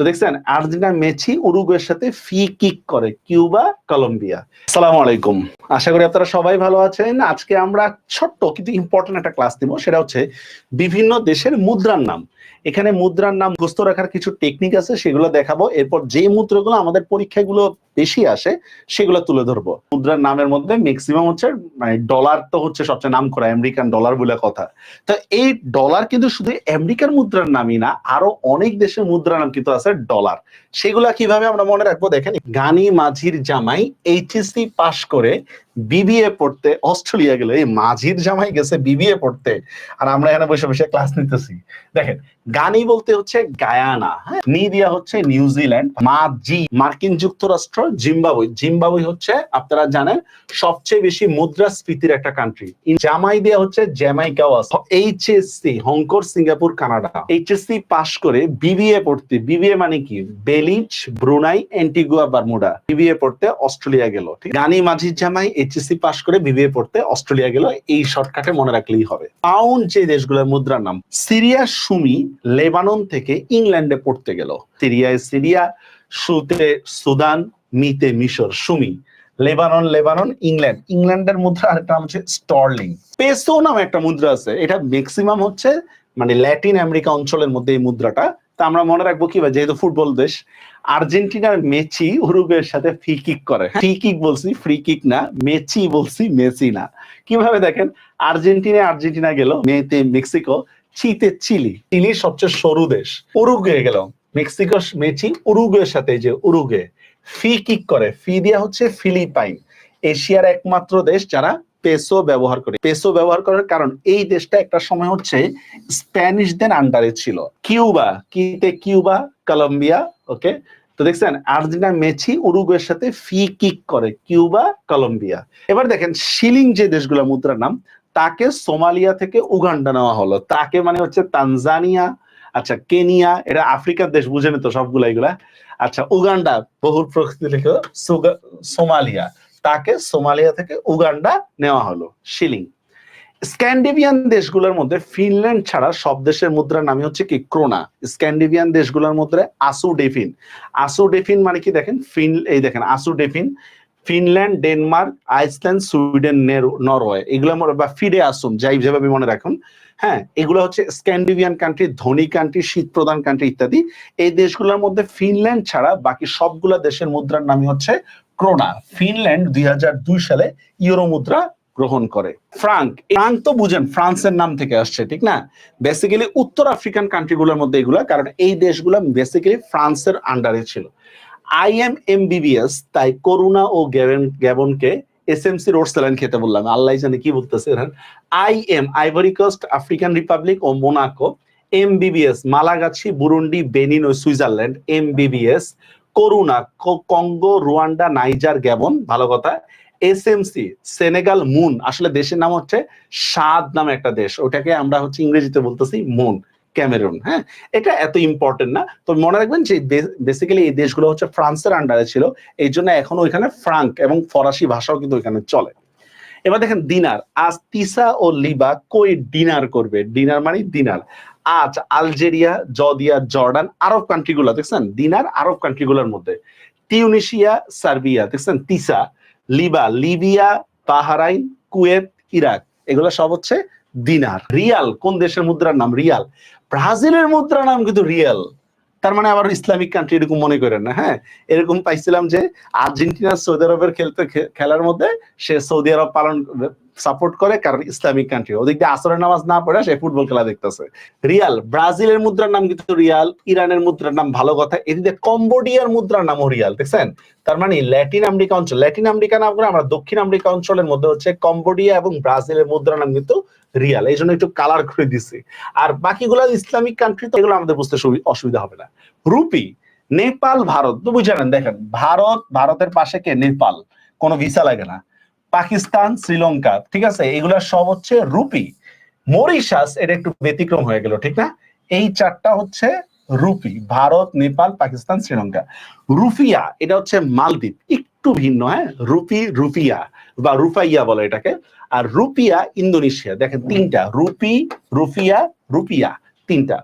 তো দেখছেন Argentina Messi উরুগুয়ের সাথে ফি কিক করে কিউবা কলম্বিয়া। সালাম আলাইকুম। আশা করি আপনারা সবাই ভালো আছেন। আজকে আমরা ছোট্ট কিন্তু ইম্পর্টেন্ট একটা ক্লাস দিব সেটা হচ্ছে বিভিন্ন দেশের মুদ্রার নাম। এখানে মুদ্রার নাম মুখস্থ রাখার কিছু টেকনিক আছে, সেগুলো দেখাবো। এরপর যে মুদ্রাগুলো আমাদের পরীক্ষাগুলো বেশি আসে, সেগুলো তুলে ধরবো। মুদ্রার নামের মধ্যে ম্যাক্সিমাম হচ্ছে মানে ডলার তো হচ্ছে সবচেয়ে নাম করা আমেরিকান ডলার বলে কথা। তো এই ডলার কিন্তু শুধু আমেরিকার মুদ্রার নামই না, আরও অনেক দেশের মুদ্রার নাম কিন্তু আছে ডলার সেগুলা কীভাবে আমরা মনে রাখব দেখেন, গানি, মাঝির জামাই এইচএসসি পাশ করে বিবিএ পড়তে, অস্ট্রেলিয়া গেল এই মাঝির জামাই গেছে বিবিএ পড়তে, আর আমরা এখানে বসে বসে ক্লাস নিতেছি। দেখেন গানি বলতে হচ্ছে গায়ানা হ্যাঁ? নি দিয়া হচ্ছে নিউজিল্যান্ড মাঝি মার্কিন যুক্তরাষ্ট্র জিম্বাবুই জিম্বাবুই হচ্ছে, আপনারা জানেন, সবচেয়ে বেশি মুদ্রাস্ফীতির একটা কান্ট্রি জামাই দেওয়া হচ্ছে জ্যামাইকাও আছে এইচএসসি হংকর সিঙ্গাপুর কানাডা এইচএসসি পাশ করে বিবিএ পড়তে বিবিএ মানে কি? Belize Brunei Antigua Bermuda BBA পড়তে, অস্ট্রেলিয়া গেল গানি মাঝির জামাই এইচএসসি পাশ করে বিবিএ পড়তে অস্ট্রেলিয়া গেল, এই শর্টকাটে মনে রাখলেই হবে। পাউন্ড যে দেশগুলোর মুদ্রার নাম, সিরিয়া, সুমি, লেবানন থেকে ইংল্যান্ডে পড়তে গেল। সিরিয়ায় সিরিয়া, সুতে সুদান, মিতে মিশর, সুমি। Lebanon Lebanon, England. ইংল্যান্ডের মুদ্রা আরেকটা নাম হচ্ছে স্টর্লিং। পেসো নামে একটা মুদ্রা আছে, এটা ম্যাক্সিমাম হচ্ছে মানে ল্যাটিন আমেরিকা অঞ্চলের মধ্যে এই মুদ্রাটা তা আমরা মনে রাখব কি ভাই যেহেতু ফুটবল দেশ আর্জেন্টিনার মেচি উরুগুয়ের সাথে ফ্রি কিক করে। ফ্রি কিক বলছি ফ্রি কিক না মেচি বলছি মেসি না। কীভাবে দেখেন আর্জেন্টিনা আর্জেন্টিনা গেল মেতে মেক্সিকো চিতে চিলি। চিলি সবচেয়ে সরু দেশ উরুগুয়ে গেল। মেক্সিকো মেচি উরুগুয়ের সাথে যে উরুগুয়ে ফি কিক করে। ফি দিয়া হচ্ছে ফিলিপাইন এশিয়ার একমাত্র দেশ যারা পেসো ব্যবহার করে। পেসো ব্যবহার করার কারণ এই দেশটা একটা সময় হচ্ছে স্প্যানিশদের আন্ডারে ছিল। কিউবা, কিতে কিউবা, কলম্বিয়া ওকে তো দেখছেন, আর্জেন্টিনা মেচি উরুগুয়ের সাথে ফি কিক করে, কিউবা, কলম্বিয়া। এবার দেখেন, শিলিং যে দেশগুলো মুদ্রার নাম, তাকে সোমালিয়া থেকে উগান্ডা নেওয়া হলো। তাকে মানে হচ্ছে তানজানিয়া আচ্ছা কেনিয়া এটা আফ্রিকার দেশ, বুঝেন তো সবগুলা এগুলা। আচ্ছা উগান্ডা, বহুল প্রকৃতি লিখে সোমালিয়া। তাকে সোমালিয়া থেকে উগান্ডা নেওয়া হলো, শিলিং। স্ক্যান্ডিভিয়ান দেশগুলোর মধ্যে ফিনল্যান্ড ছাড়া সব দেশের মুদ্রার নামই হচ্ছে কি? ক্রোনা। স্ক্যান্ডিভিয়ান দেশগুলোর মধ্যে আসু ডেফিন। আসু ডেফিন মানে কি দেখেন? ফিন, এই দেখেন, আসু ডেফিন। Finland, Denmark, Iceland, Sweden Norway, এগুলো বা ফিডে আসুম যাই যেভাবে মনে রাখুন। হ্যাঁ এগুলো হচ্ছে স্ক্যান্ডিভিয়ান কান্ট্রি ধনী কান্ট্রি শীত প্রধান কান্ট্রি ইত্যাদি। এই দেশগুলোর মধ্যে ফিনল্যান্ড ছাড়া বাকি সবগুলা দেশের মুদ্রার নামই হচ্ছে ক্রোনা, ফিনল্যান্ড দুই সালে ইউরো মুদ্রা গ্রহণ করে। ফ্রাঙ্ক ফ্রাঙ্ক তো বুঝেন ফ্রান্সের নাম থেকে আসছে, ঠিক না? বেসিক্যালি উত্তর আফ্রিকান কান্ট্রিগুলোর মধ্যে এগুলা, কারণ এই দেশগুলো বেসিক্যালি ফ্রান্সের আন্ডারে ছিল। আই এম এমবিবিএস তাই করুণা ও গ্যাবন গ্যাবনকে রোড স্যালাইন খেতে বললাম। আল্লাহ জানে কি বলতেছে I am Ivory Coast African Republic O Monaco MBBS Malagasy, Burundi, Benin O Switzerland MBBS করুণা কঙ্গো, রুয়ান্ডা, নাইজার, গ্যাবন, ভালো কথা। এসএমসি সেনেগাল, মুন, আসলে দেশের নাম হচ্ছে সাদ নামে একটা দেশ। ওটাকে আমরা হচ্ছে ইংরেজিতে বলতেছি মুন, ক্যামেরুন হ্যাঁ? এটা এত ইম্পর্টেন্ট না। তো মনে রাখবেন যে বেসিক্যালি এই দেশগুলো হচ্ছে ফ্রান্সের আন্ডারে ছিল। এই জন্য এখন ওইখানে ফ্রাঙ্ক এবং ফরাসি ভাষাও কিন্তু ওইখানে চলে। এবার দেখেন দিনার আজ তিসা ও লিবা কই ডিনার করবে? ডিনার মানে দিনার আজ আলজেরিয়া জর্ডিয়া জর্ডান, আরব কান্ট্রি গুলো দেখছেন? দিনার আরব কান্ট্রি গুলোর মধ্যে। টিউনিশিয়া সার্বিয়া, দেখছেন? তিসা, লিবা, লিবিয়া, বাহারাইন, কুয়েত, ইরাক, এগুলো সব হচ্ছে দিনার। রিয়াল, কোন দেশের মুদ্রার নাম? রিয়াল। ব্রাজিলের মুদ্রার নাম কিন্তু রিয়াল। তার মানে আবার ইসলামিক কান্ট্রি এরকম মনে করেন না হ্যাঁ? এরকম পাইছিলাম যে আর্জেন্টিনা সৌদি আরবের খেলতে খেলার মধ্যে সে সৌদি আরব পালন সাপোর্ট করে, কারণ ইসলামিক কান্ট্রি ওদিক দিয়ে আসরের নামাজ না পড়ে সে ফুটবল খেলা দেখতেছে। রিয়াল, ব্রাজিলের মুদ্রার নাম কিন্তু রিয়াল, ইরানের মুদ্রার নাম ভালো কথা, এদিকে কম্বোডিয়ার মুদ্রার নামও রিয়াল, দেখছেন? তার মানে ল্যাটিন আমেরিকা অঞ্চল, ল্যাটিন আমেরিকা নাম করে আমরা দক্ষিণ আমেরিকা অঞ্চলের মধ্যে হচ্ছে কম্বোডিয়া এবং ব্রাজিলের মুদ্রার নাম কিন্তু রিয়াল। এই জন্য একটু কালার করে দিছি। আর বাকিগুলো ইসলামিক কান্ট্রি তো এগুলো আমাদের বুঝতে অসুবিধা হবে না। রুপি, নেপাল, ভারত, তো বুঝালেন দেখেন, ভারত, ভারতের পাশে কে? নেপাল। কোনো ভিসা লাগে না। পাকিস্তান, শ্রীলঙ্কা, ঠিক আছে? এগুলা সব হচ্ছে রুপি। মরিশাস, এটা একটু ব্যতিক্রম হয়ে গেল, ঠিক না? এই চারটা হচ্ছে রুপি, ভারত, নেপাল, পাকিস্তান, শ্রীলঙ্কা। রুফিয়া, এটা হচ্ছে মালদ্বীপ, একটু ভিন্ন হ্যাঁ? রুপি, রুফিয়া, বা রুফাইয়া বলে এটাকে। আর রুপিয়া, ইন্দোনেশিয়া, দেখেন তিনটা, রুপি, রুফিয়া, রুপিয়া, তিনটা।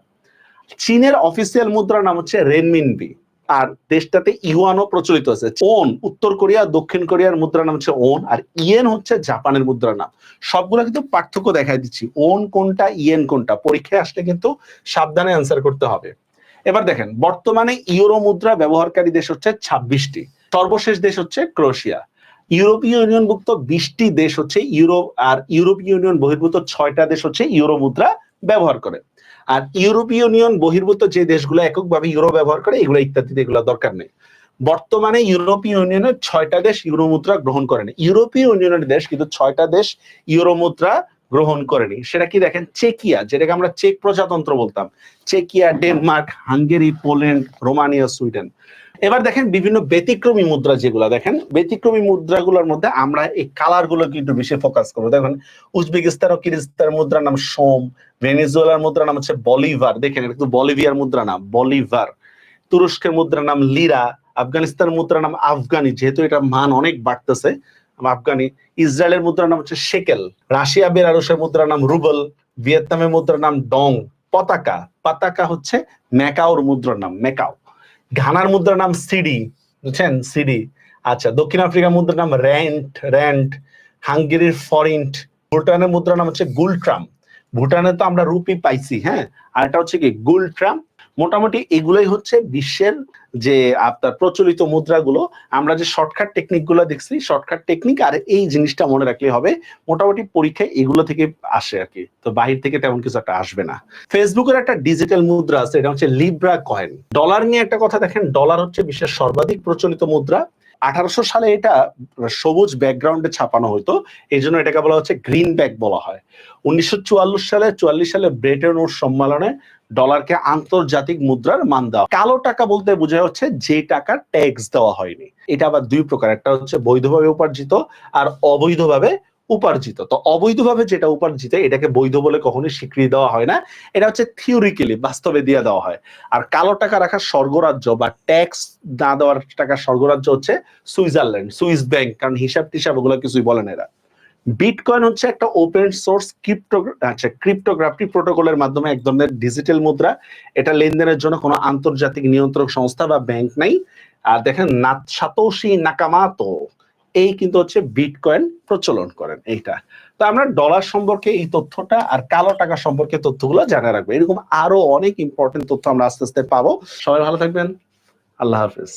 চীনের অফিসিয়াল মুদ্রার নাম হচ্ছে রেনমিনবি আর দেশটাতে ইউয়ানও প্রচলিত আছে। ওন, উত্তর কোরিয়া, দক্ষিণ কোরিয়ার মুদ্রার নাম হচ্ছে ওন, আর ইয়েন হচ্ছে জাপানের মুদ্রার নাম। সবগুলো কিন্তু পার্থক্য দেখাই দিচ্ছি। ওন কোনটা, ইয়েন কোনটা? পরীক্ষায় আসলে কিন্তু সাবধানে অ্যান্সার করতে হবে। এবার দেখেন, বর্তমানে ইউরো মুদ্রা ব্যবহারকারী দেশ হচ্ছে ছাব্বিশটি। সর্বশেষ দেশ হচ্ছে ক্রোশিয়া। ইউরোপীয় ইউনিয়নভুক্ত বিশটি দেশ হচ্ছে ইউরোপ আর ইউরোপীয় ইউনিয়ন বহির্ভূত ছয়টা দেশ হচ্ছে ইউরো মুদ্রা ব্যবহার করে। আর ইউরোপীয় ইউনিয়ন বহির্ভূত যে দেশগুলো এককভাবে ইউরো ব্যবহার করে, এগুলো ইত্যাদি এগুলো দরকার নেই। বর্তমানে ইউরোপীয় ইউনিয়নের ছয়টা দেশ ইউরো মুদ্রা গ্রহণ করেনি ইউরোপীয় ইউনিয়নের দেশ কিন্তু ছয়টা দেশ ইউরো মুদ্রা গ্রহণ করেনি সেটা কি দেখেন? চেকিয়া, যেটাকে আমরা চেক প্রজাতন্ত্র বলতাম। চেকিয়া, Denmark, Hungary, Poland, Romania, Sweden. এবার দেখেন বিভিন্ন ব্যতিক্রমী মুদ্রা যেগুলো, দেখেন ব্যতিক্রমী মুদ্রাগুলোর মধ্যে আমরা এই কালার গুলোকে একটু বেশি ফোকাস করব। দেখেন, উজবেকিস্তান ও কিরগিস্তানের মুদ্রার নাম সোম, ভেনেজুয়েলার মুদ্রার নাম হচ্ছে বলিভার। দেখেন, এটা কিন্তু বলিভিয়ার মুদ্রা নাম, বলিভার। তুরস্কের মুদ্রার নাম লিরা আফগানিস্তান মুদ্রার নাম আফগানি, যেহেতু এটা মান অনেক বাড়তেছে, আফগানি। ইসরায়েলের মুদ্রার নাম হচ্ছে শেকেল রাশিয়া, বেলারুশের মুদ্রার নাম রুবল, ভিয়েতনামের মুদ্রার নাম ডং, পতাকা। পতাকা হচ্ছে ম্যাকাওর মুদ্রার নাম, ম্যাকাও। ঘানার মুদ্রার নাম সিডি, বুঝছেন? সিডি। আচ্ছা দক্ষিণ আফ্রিকার মুদ্রার নাম র্যান্ট র্যান্ট হাঙ্গেরির ফরিন্ট। ভুটানের মুদ্রার নাম হচ্ছে গুলট্রাম। ভুটানে তো আমরা রুপি পাইছি হ্যাঁ? আর এটা হচ্ছে কি? গুলট্রাম। মোটামুটি এগুলোই হচ্ছে বিশ্বের যে আপনার প্রচলিত মুদ্রাগুলো, আমরা যে শর্টকাট টেকনিকগুলো দেখছি শর্টকাট টেকনিক আর এই জিনিসটা মনে রাখলে হবে, মোটামুটি পরীক্ষায় এগুলো থেকে আসে আর কি। তো বাহির থেকে তেমন কিছু একটা আসবে না। ফেসবুকের একটা ডিজিটাল মুদ্রা আছে, এটা হচ্ছে লিব্রা কয়েন ডলার নিয়ে একটা কথা দেখেন ডলার হচ্ছে বিশ্বের সর্বাধিক প্রচলিত মুদ্রা। আঠারোশো সালে এটা সবুজ ব্যাকগ্রাউন্ডে ছাপানো হতো, এই জন্য এটাকে বলা হচ্ছে গ্রিন ব্যাক বলা হয়। উনিশশো চুয়াল্লিশ সালে চুয়াল্লিশ সালে ব্রেটন সম্মেলনে ডলারকে আন্তর্জাতিক মুদ্রার মান দেওয়া। কালো টাকা বলতে বোঝা হচ্ছে যে টাকা ট্যাক্স দেওয়া হয়নি। এটা আবার দুই প্রকার। একটা হচ্ছে বৈধভাবে উপার্জিত আর অবৈধভাবে উপার্জিত। তো অবৈধভাবে যেটা উপার্জিত, এটাকে বৈধ বলে কখনোই স্বীকৃতি দেওয়া হয় না। এটা হচ্ছে থিওরিক্যালি বাস্তবে দিয়ে দেওয়া হয়। আর কালো টাকা রাখার স্বর্গরাজ্য বা ট্যাক্স না দেওয়ার টাকার স্বর্গরাজ্য হচ্ছে সুইজারল্যান্ড, সুইস ব্যাংক। কারণ হিসাব টিসাব ওগুলো কিছুই বলেন এরা। বিটকয়েন হচ্ছে একটা ওপেন সোর্স ক্রিপ্টো আচ্ছা ক্রিপ্টোগ্রাফি প্রোটোকলের মাধ্যমে এক ধরনের ডিজিটাল মুদ্রা। এটা লেনদেনের জন্য কোনো আন্তর্জাতিক নিয়ন্ত্রক সংস্থা বা ব্যাংক নাই। আর দেখেন সাতোশি নাকামাতো, এই কিন্তু হচ্ছে বিটকয়েন প্রচলন করেন, এইটা। তো আমরা ডলার সম্পর্কে এই তথ্যটা আর কালো টাকা সম্পর্কে তথ্যগুলো জানা রাখব। এরকম আরও অনেক ইম্পর্টেন্ট তথ্য আমরা আস্তে আস্তে পাবো। সবাই ভালো থাকবেন। আল্লাহ হাফিজ।